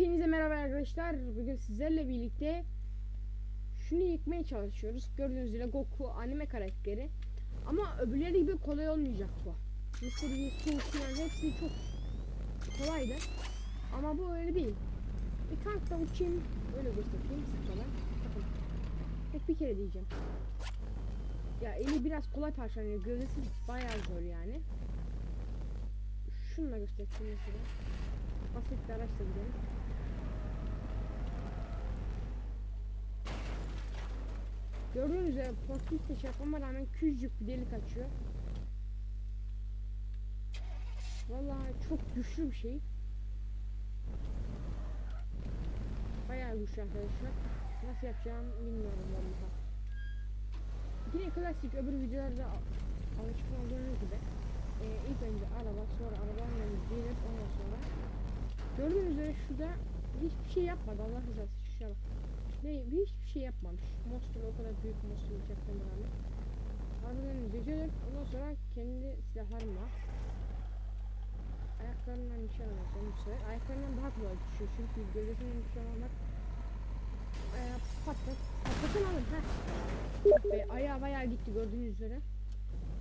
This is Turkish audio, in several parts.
Hepinize merhaba arkadaşlar. Bugün sizlerle birlikte şunu yıkmaya çalışıyoruz. Gördüğünüz üzere Goku anime karakteri. Ama öbürleri gibi kolay olmayacak bu. Mısır bir su falan hepsi çok kolaydı. Ama bu öyle değil. Bir tankta uçayım. Öyle göstereyim sana. Bakın. Tek bir kere diyeceğim. Ya eli biraz kolay parçalanıyor. Gövdesi bayağı zor yani. Şununla göstereyim mesela. Basit bir araçla gidelim. Gördüğünüz üzere portföyte şey yapmama rağmen küçücük bir delik açıyor. Vallahi çok güçlü bir şey. Bayağı güçlü arkadaşlar. Nasıl yapacağım bilmiyorum vallahi. Yine klasik öbür videolarda alışkın olduğunuz gibi e, ilk önce araba sonra arabanın önüne gelip ondan sonra gördüğünüz üzere şurada hiçbir şey yapmadı Allah rızası için bak. Ne, hiçbir şey yapmamış. Monster o kadar büyük monster uçaktan rağmen. Önüne gelip ondan sonra kendi silahlarım var. Ayaklarından nişan alacağım bu sefer. Ayaklarından daha kolay düşüyor çünkü gövdesinden nişan almak Ayağı patlat. Patlatın alın. Heh. Ve ayağı bayağı gitti gördüğünüz üzere.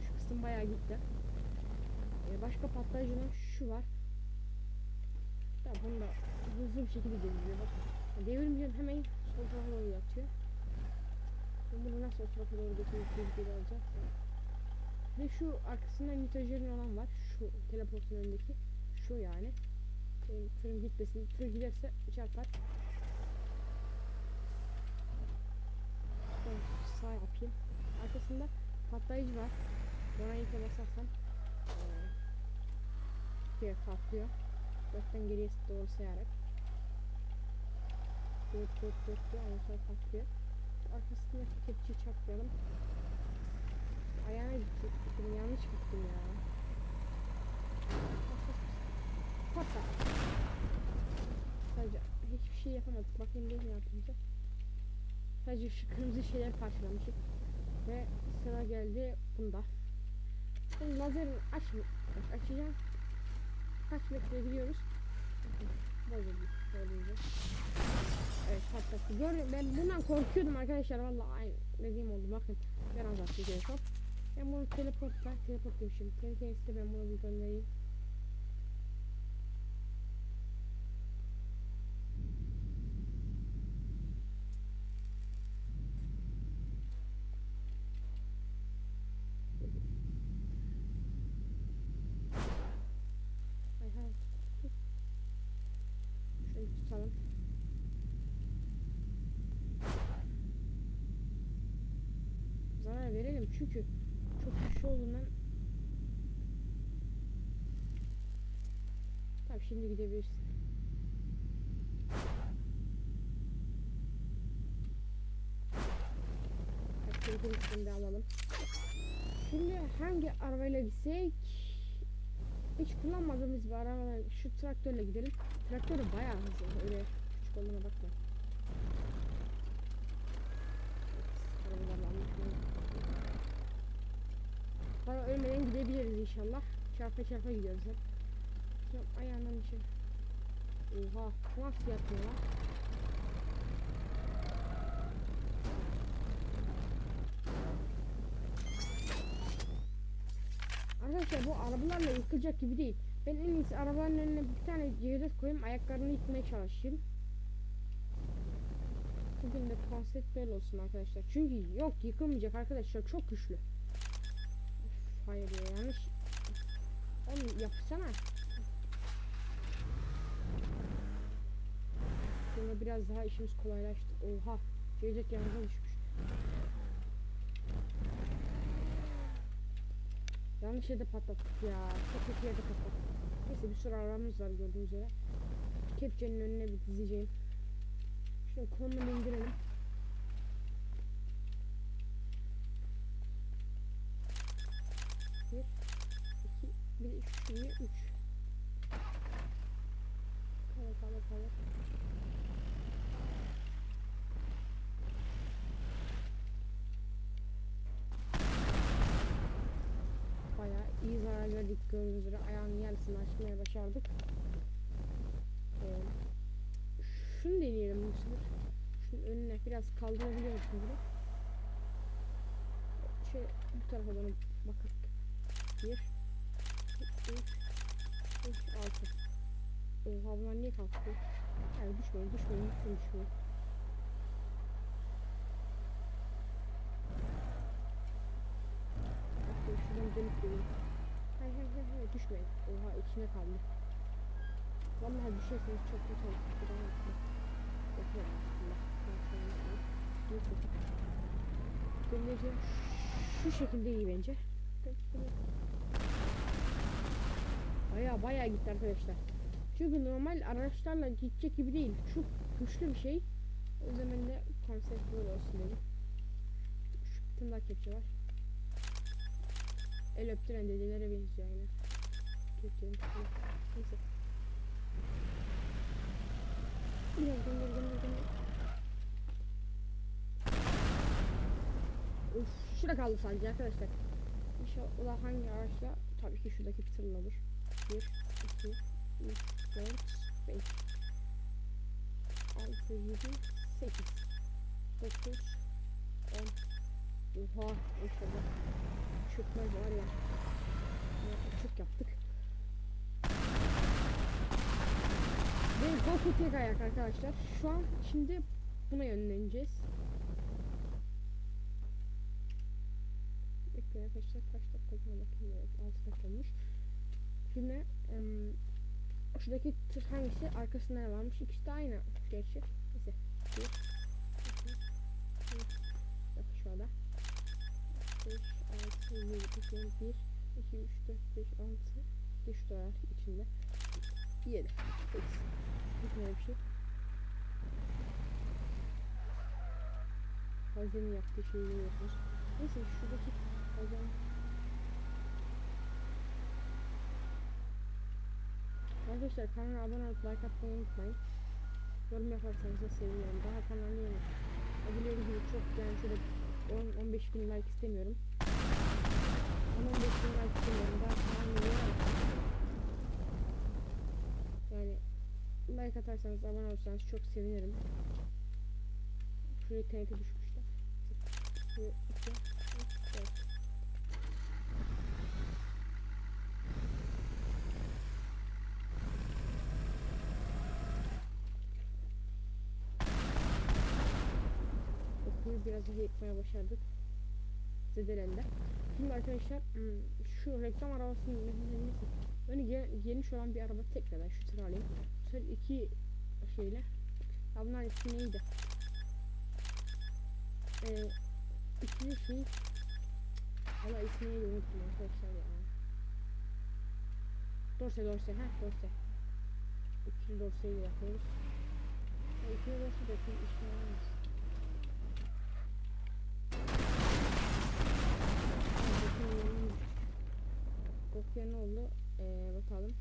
Şu kısım bayağı gitti. Ee, başka patlayıcının şu var. Tamam bunu da hızlı bir şekilde devriliyor bakın. Devrilmiyor hemen tarafa doğru yatıyor. Ben bunu nasıl o tarafa doğru götürüp tehlikeli alacağım. Ve şu arkasında mutajerin olan var. Şu teleportun önündeki. Şu yani. Ee, tırın gitmesin. Tır giderse çarpar. Şöyle sağ yapayım. Arkasında patlayıcı var. Buna ilk basarsam eee bir patlıyor. Dörtten geriye doğru sayarak. Dört dört dört diyor ondan sonra patlıyor. Arkasında kepçeyi çaklayalım. Ayağına gidecek. Yanlış gittim ya. Patla. Sadece hiçbir şey yapamadık. Bakayım ne yapacağız. Sadece şu kırmızı şeyler parçalamışım. Ve sıra geldi bunda. Şimdi lazerin aç- açacağım. Kaç metre gidiyoruz? Evet patlattı. Gör, ben bundan korkuyordum arkadaşlar. Vallahi aynı dediğim oldu. Bakın ben azalttı telefon. Ben bunu teleportla teleport demişim. Tehlikesi ben bunu bir göndereyim. Hay hay. Tut. Şöyle tutalım. Zarar verelim çünkü çok güçlü olduğundan Tamam şimdi gidebilirsin. Telefonu de alalım. Şimdi hangi arabayla gitsek hiç kullanmadığımız bir araba şu traktörle gidelim. Traktör de bayağı hızlı. Öyle küçük olduğuna bakma. Arabalarla anlaşmayalım. Para ölmeden gidebiliriz inşallah. Çarpa çarpa gidiyoruz hep. Şu ayağından bir şey. Oha nasıl yapıyor lan? Arkadaşlar bu arabalarla yıkılacak gibi değil. Ben en iyisi arabanın önüne bir tane cevdet koyayım ayaklarını yıkmaya çalışayım. Bugün de konsept böyle olsun arkadaşlar. Çünkü yok yıkılmayacak arkadaşlar çok güçlü. Hayır ya yanlış. Oğlum yapsana. Sonra biraz daha işimiz kolaylaştı. Oha. Cevdet yanımıza düşmüş. Yanlış yerde patlattık ya. Çok kötü yerde patlattık. Neyse bir sürü arabamız var gördüğünüz üzere. Kepçenin önüne bir dizeceğim. Şöyle konunu indirelim. 3 Kalk kalk kalk Bayağı iyi zarar verdik gördüğünüz üzere. Ayağın yarısını açmaya başardık. Ee, Şunu deneyelim bu sefer. Şunun önüne biraz kaldırabiliyor kaldırabiliyoruz şimdi Şey bu tarafa dönüp bakak Bir Oha bunlar niye kalktı? Yani düşmeyin, düşmeyin, lütfen düşmeyin. Bakın şuradan dönüp gelin. Hay hay hay hay düşmeyin. Oha içine kaldı. Vallahi düşerseniz çok kötü olur. Buradan atma. Yapıyorum aslında. Neyse. Şu şekilde iyi bence. Baya baya gitti arkadaşlar. Çünkü normal araçlarla gidecek gibi değil. Çok güçlü bir şey. O ben de konsept böyle olsun dedim. Şu bir tane kepçe var. El öptüren dedelere benziyor yani. Kepçenin kısmı. Neyse. Biraz gönder gönder gönder. Of şurada kaldı sadece arkadaşlar. İnşallah hangi araçla? Tabii ki şuradaki tırla olur. 1, 2, 3, 4, 5, 6, 7, 8, 9, 10. Oha inşallah. Çökmez var ya. Çok yaptık. Ve Goku tek ayak arkadaşlar. Şu an şimdi buna yönleneceğiz. Bekleyin arkadaşlar kaç dakika bakayım evet 6 dakika olmuş. Şuradaki tır hangisi arkasında ne varmış ikisi de aynı gerçi. Neyse. 1 2 3 Bak şu anda. 5 6 7 8 1 2 3 4 5 6 2 şu da var içinde. 7 8 Bitmeyen bir şey. Hazine'nin yaptığı şeyi görüyorsunuz. Neyse şuradaki Hazine Arkadaşlar kanala abone olup like atmayı unutmayın. Yorum yaparsanız da sevinirim. Daha kanal yeni. Biliyorum gibi çok yani şöyle 10-15 bin like istemiyorum. 10-15 bin like istemiyorum. Daha kanal yeni. Yani like atarsanız abone olursanız çok sevinirim. Şuraya TNT düşmüşler. 1, 2, 3, 4. Okuyu biraz daha yıkmaya başardık. Zedelendi. Şimdi arkadaşlar hmm, şu reklam arabasının neyse. Önü ge- geniş olan bir araba tekrardan şu tır alayım. Sefer iki şeyle. Ya bunların ismi neydi? Ee, ikili şey. Valla ismini unuttum arkadaşlar ya. Dorse dorse ha dorse. İkili dorseyi de yapıyoruz. Ya ikili dorse de bir olmaz. Kopya ne oldu? Ee, bakalım.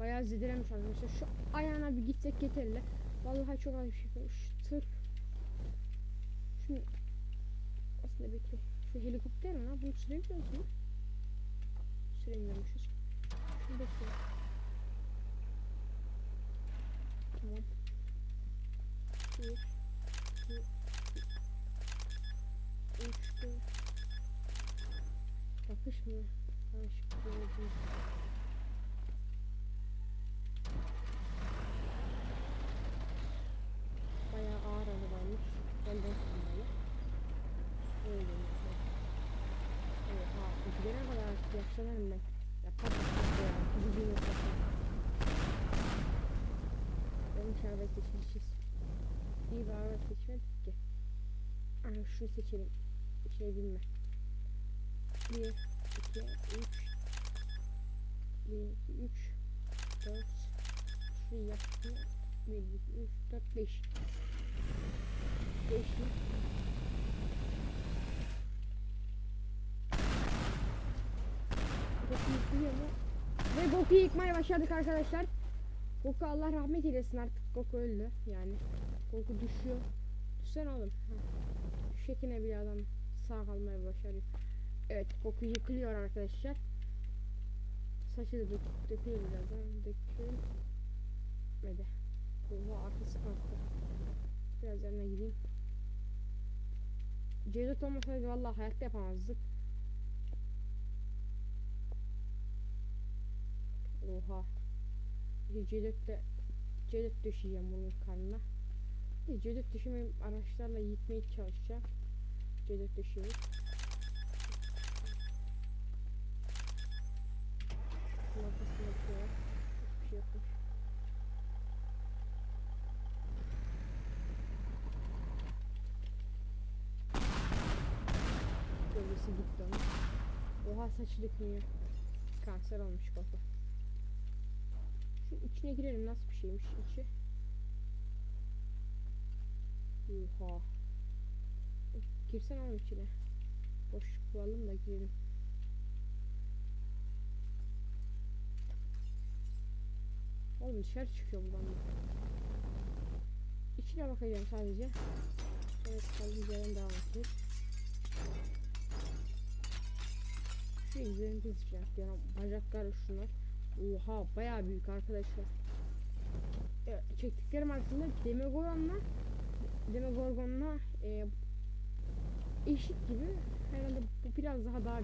Bayağı zedelemiş arkadaşlar. Şu ayağına bir gitsek yeterli. Vallahi çok az bir şey. Şu tır. Şunu aslında bekle. Şu helikopter mi lan? Bunu sürebiliyor musun? Süremiyormuşuz. Şunu bekle. Tamam. Bir, iki, üç, dört. Bakışmıyor. Ha, şu gördüm. Bayağı ağır arabaymış. Ben de kullanmalı. Öyle mesela. Evet ha. Gidene kadar artık yaşlanırım ben. Yapar mısın ya? Gideceğim yapasın. Yanlış araba seçmişiz. İyi bir araba seçmedik ki. Aha şunu seçelim. Şey bilme. 1, 2, 3 1, 2, 3 4 Şurayı yaptım. 1, 2, 3, 4, 5 5 Goku yıkılıyor mu? Ve Goku'yu yıkmaya başladık arkadaşlar. Goku Allah rahmet eylesin artık Goku öldü yani. Goku düşüyor. Düşsene oğlum. Ha. Düşekine bir adam sağ kalmaya başarıyor. Evet Goku yıkılıyor arkadaşlar. Saçı da dök dökülüyor birazdan. Dökülmedi. Oha arkası kalktı. Biraz yanına gideyim. C4 olmasaydı vallahi hayatta yapamazdık. Oha. Bir C4 de C4 düşeceğim bunun karnına. Bir C4 düşürmeyip araçlarla yıkmaya çalışacağım. C4 düşüyoruz. Arkasını yapıyorlar. Hiçbir şey yokmuş. Gölgesi gitti onun. Oha saçı dökmüyor. Kanser olmuş kafa. Şu içine girelim nasıl bir şeymiş içi. Oha. Girsen onun içine. Boşluk bulalım da girelim. Oğlum dışarı çıkıyor buradan. da. İçine bakacağım sadece. Evet kaldığımız yerden devam edeceğiz. Şu izlerini keseceğim. Yani bacakları şunlar. Oha bayağı büyük arkadaşlar. E, çektiklerim arasında Demogorgon'la Demogorgon'la e, eşit gibi. Herhalde bu biraz daha daha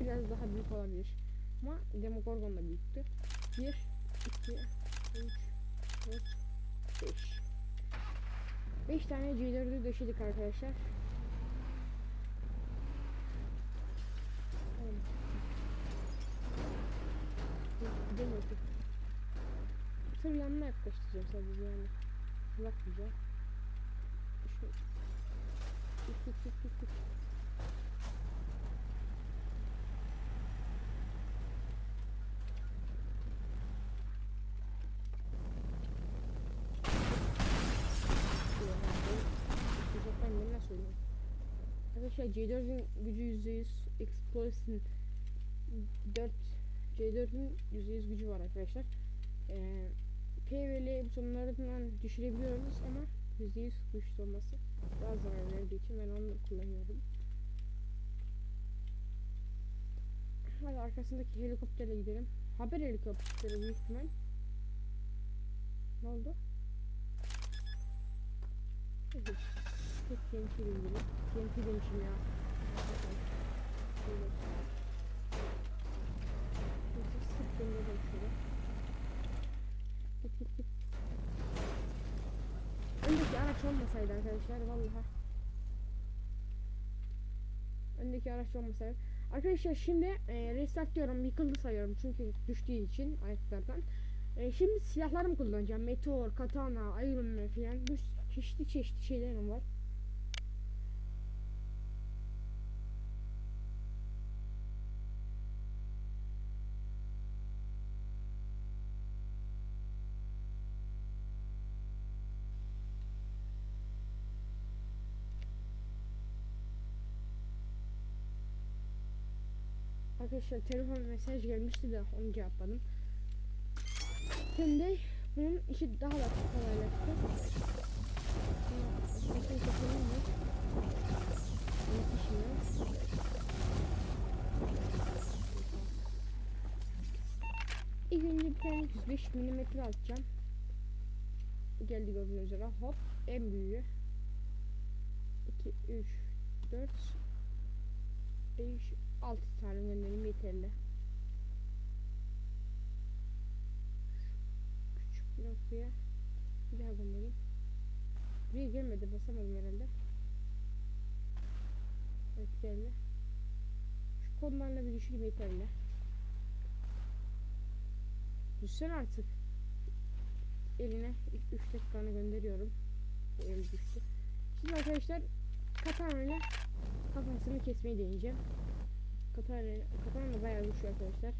biraz daha büyük olabilir. Ama Demogorgon da büyüktü. 1 2 3 4 5 5 tane C4'ü döşedik arkadaşlar. Oğlum. Gidemiyorum. Tır yanına yaklaştıracağım sadece yani. Bırakmayacağım. Şu... Git git git git git. Uzaktan ne söylüyorum. Arkadaşlar C4'ün gücü %100 Explosion 4 C4'ün %100 gücü var arkadaşlar. Ee, P ve L butonlarından düşürebiliyoruz ama %100 güçlü olması daha zarar verdiği için ben onu kullanıyorum. Hadi arkasındaki helikopterle gidelim. Haber helikopteri büyük ihtimal. Ne oldu? Tek TNT bildirim. TNT demişim ya. Şöyle. Sık gönderelim şöyle. Git git git. Öndeki araç olmasaydı arkadaşlar vallahi. Öndeki araç olmasaydı. Arkadaşlar şimdi e, restart diyorum yıkıldı sayıyorum çünkü düştüğü için ayaklardan. E, şimdi silahlarımı kullanacağım. Meteor, katana, Iron Man falan. Bir çeşitli çeşitli şeylerim var. Arkadaşlar telefon mesaj gelmişti de onu cevapladım. Şimdi bunun işi daha da kolaylaştı. İlk önce bir tane 105 mm atacağım. Geldi gördüğünüz üzere. Hop en büyüğü. 2, 3, 4, 5, 6 tane gönderim yeterli. Küçük bir noktaya bir daha göndereyim. Buraya gelmedi basamadım herhalde. Evet geldi. Şu konularla bir düşüreyim yeterli. Düşsen artık. Eline 3 dakikanı gönderiyorum. Bu el düştü. Şimdi arkadaşlar katana ile kafasını kesmeyi deneyeceğim. Katana, katana da bayağı güçlü arkadaşlar.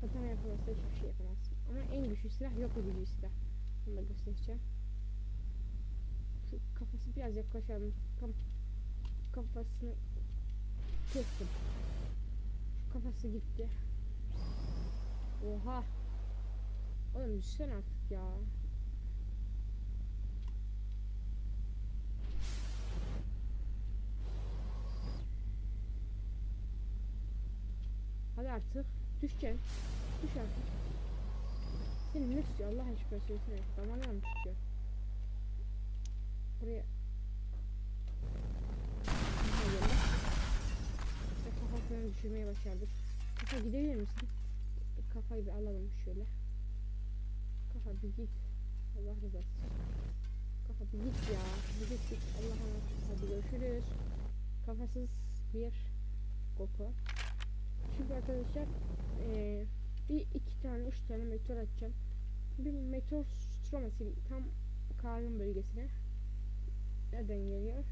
Katana yapamazsa hiçbir şey yapamaz. Ama en güçlü silah yok edici silah. Onu da göstereceğim. Şu kafası biraz yaklaşalım. Tam kafasını kestim. Şu kafası gitti. Oha. Oğlum düşsene artık ya. Hadi artık. Düşeceksin. Düş artık. Seni ne tutuyor Allah aşkına söylesene. Damarlar mı tutuyor? Buraya. İşte kafasını düşürmeye başardık. Kafa gidebilir misin? Kafayı bir alalım şöyle. Kafa bir git. Allah rızası. için. Kafa bir git ya. Bir git git. Allah'ım. Hadi görüşürüz. Kafasız bir Goku. Şimdi arkadaşlar eee bir iki tane üç tane meteor atacağım. Bir meteor stroması tam karnın bölgesine. Nereden geliyor?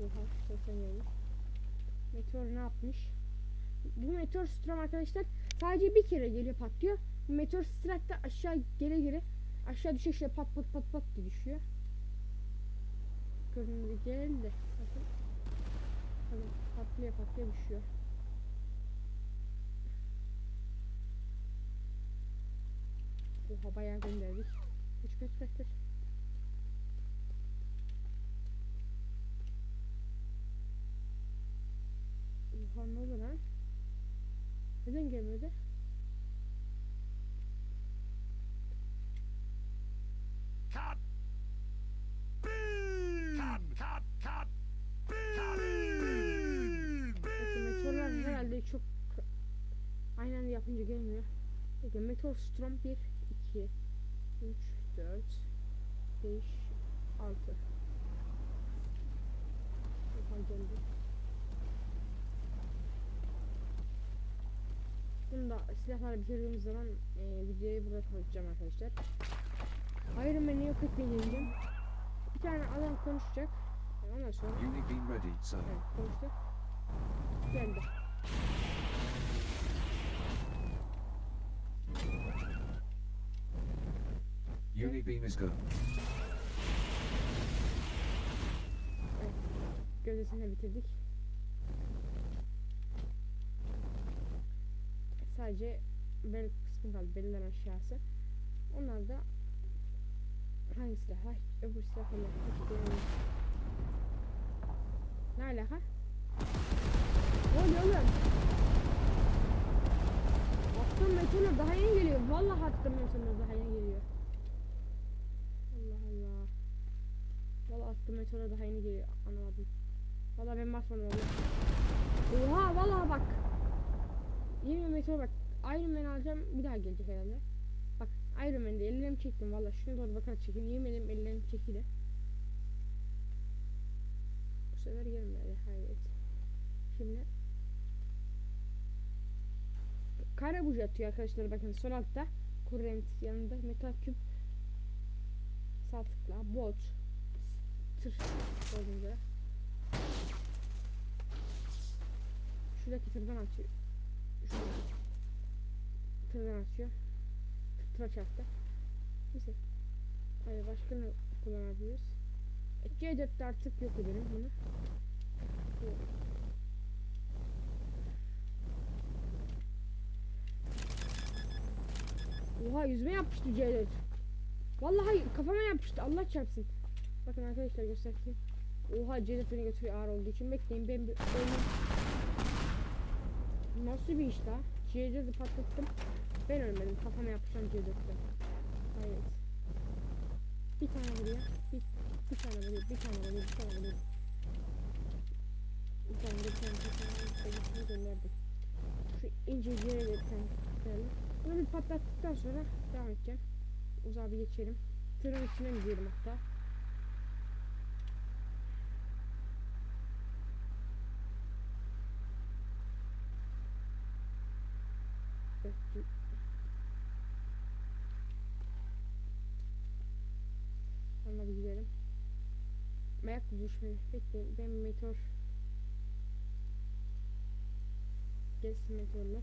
Oha seslen gelmiş. Meteor ne yapmış? Bu meteor strom arkadaşlar sadece bir kere geliyor patlıyor. Meteor strike de aşağı gele gele aşağı düşüyor işte pat pat pat pat diye düşüyor. Göründü geldi. Bakın. Bakın patlıyor patlıyor düşüyor. Oha bayağı gönderdik. Kaç kaç kaç kaç. Oha ne oldu lan? Neden gelmedi? Yapınca gelmiyor. Bakın meteor storm 1, 2, 3, 4, 5, 6. Oha geldi. Bunu da silahları bitirdiğimiz zaman e, videoyu burada kapatacağım arkadaşlar. Iron Man'i yok etmeyeceğim. Bir tane adam konuşacak. Ondan sonra ready, sir. Evet, konuştuk. Geldi. Uni beam is go. Gövdesini bitirdik. Sadece bel kısmı kaldı. Belden aşağısı. Onlar da hangi silahlar? Öbür silahlar. Hiç bilmiyorum. Ne alaka? Ne oluyor oğlum? Attığım meteorlar daha yeni geliyor. Vallahi attığım meteorlar daha yeni geliyor. Allah Allah. Vallahi attığım meteorlar daha yeni geliyor. Anlamadım. Vallahi ben basmadım onu. Oha vallahi bak. Bir meteor bak. Iron Man alacağım bir daha gelecek herhalde. Bak Iron Man'de ellerimi çektim valla şuna doğru bakarak çekeyim. Yemin ederim ellerim çekili. Bu sefer gelmedi hayret. Şimdi Kara buji atıyor arkadaşlar bakın sol altta Kurrent yanında metal küp sağ tıkla bot gördüğünüz üzere şuradaki tırdan atıyor şuradaki tırdan atıyor Tır- tıra çarptı. Neyse. Hayır başka ne kullanabiliriz? E, C4'te artık yok edelim bunu. Bu- Oha yüzüme yapıştı C4 Vallahi kafama yapıştı Allah çarpsın Bakın arkadaşlar göstereyim. Oha C4 beni götürüyor ağır olduğu için. Bekleyin ben bir ölüm Nasıl bir iş la? C4'ü patlattım. Ben ölmedim. Kafama yapışan C4'te Hayret. Bir tane vuruyor. Bir, bir tane vuruyor. Bir tane vuruyor. Bir tane vuruyor. Bir tane vuruyor. Bir tane vuruyor. Bir tane vuruyor. Şu ince yere bir tane koyalım Bunu bir patlattıktan sonra devam edeceğim. Uzağa bir geçelim. Tırın içine mi girelim hatta Onunla bir gidelim. Ayak düşmedi. Bekleyin. Ben meteor. Gelsin meteorlar.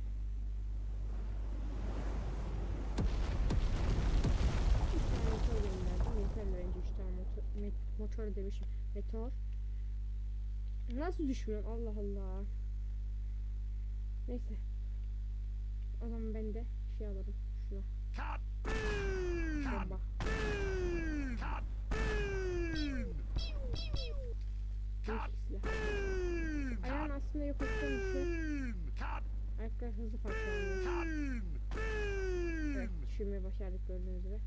Motor gönderdim. Yeterli bence üç tane motor, met- motor demişim. Meteor. Nasıl düşmüyor? Allah Allah. Neyse. O zaman ben de şey alırım. Şuna. Bomba. Ayağın aslında yok ettiğim! Cut! Ayaklar hızlı parçalanıyor. Cut! düşürmeyi başardık gördüğünüz gibi.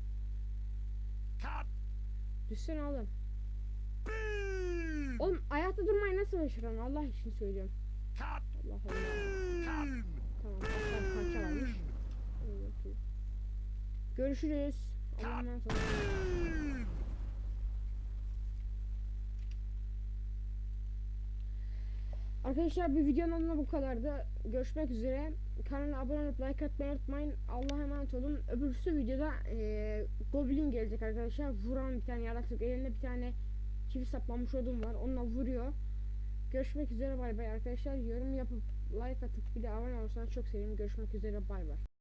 Düşsene oğlum. Oğlum ayakta durmayı nasıl başaran Allah için söylüyorum. Allah Allah. Tamam varmış. Bakayım. Görüşürüz. Olun. Beam. Arkadaşlar bir videonun adına bu kadardı. Görüşmek üzere. Kanala abone olup like atmayı unutmayın. Allah'a emanet olun. Öbürsü videoda eee Goblin gelecek arkadaşlar. Vuran bir tane yaratık. Elinde bir tane çivi saplamış odun var. Onunla vuruyor. Görüşmek üzere bay bay arkadaşlar. Yorum yapıp like atıp bir de abone olursanız çok sevinirim. Görüşmek üzere bay bay.